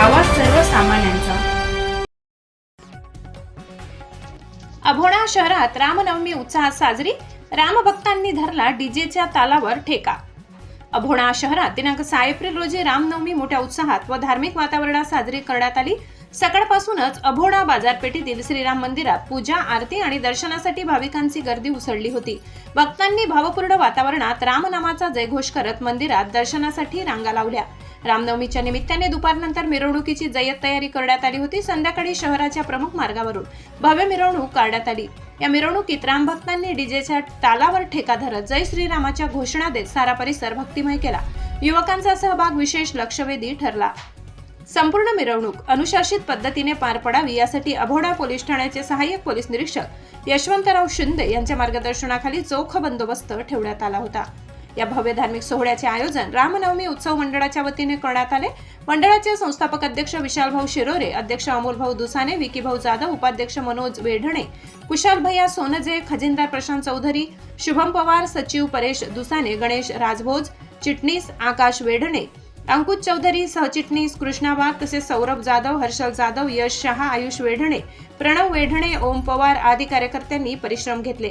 आवाज सर्वसामान्यांचा. अभोणा शहरात रामनवमी उत्साहात साजरी रामभक्तांनी धरला डीजेच्या तालावर ठेका. अभोणा शहरात दिनांक सहा एप्रिल रोजी रामनवमी मोठ्या उत्साहात व धार्मिक वातावरणात साजरी करण्यात आली. सकाळपासूनच अभोणा बाजारपेठेतील श्रीराम मंदिरात पूजा आरती आणि दर्शनासाठी भाविकांची गर्दी उसळली होती. भक्तांनी भावपूर्ण वातावरणात रामनामाचा जयघोष करत मंदिरात दर्शनासाठी रांगा लावल्या. रामनवमीच्या निमित्ताने दुपारनंतर मिरवणुकीची जय्यत तयारी करण्यात आली होती. संध्याकाळी शहराच्या प्रमुख मार्गावरून भव्य मिरवणूक काढण्यात आली. या मिरवणुकीत रामभक्तांनी डीजेच्या तालावर ठेका धरत जय श्रीरामाच्या घोषणा देत सारा परिसर भक्तिमय केला. युवकांचा सहभाग विशेष लक्षवेधी ठरला. संपूर्ण मिरवणूक अनुशासित पद्धतीने पार पडावी यासाठी अभोडा पोलीस ठाण्याचे सहाय्यक पोलीस निरीक्षक यशवंतराव शिंदे यांच्या मार्गदर्शनाखाली चोख बंदोबस्त ठेवण्यात आला होता. या भव्य धार्मिक सोहळ्याचे आयोजन रामनवमी उत्सव मंडळाच्या वतीने करण्यात आले. मंडळाचे संस्थापक अध्यक्ष विशालभाऊ शिरोरे अध्यक्ष अमोलभाऊ दुसाने विकीभाऊ जाधव उपाध्यक्ष मनोज वेढणे कुशाल भैया सोनजे खजिनदार प्रशांत चौधरी शुभम पवार सचिव परेश दुसाने गणेश राजभोज चिटणीस आकाश वेढणे अंकुश चौधरी सहचिटणीस कृष्णा वाघ तसेच सौरभ जाधव हर्षल जाधव यश शहा आयुष वेढणे प्रणव वेढणे ओम पवार आदी कार्यकर्त्यांनी परिश्रम घेतले.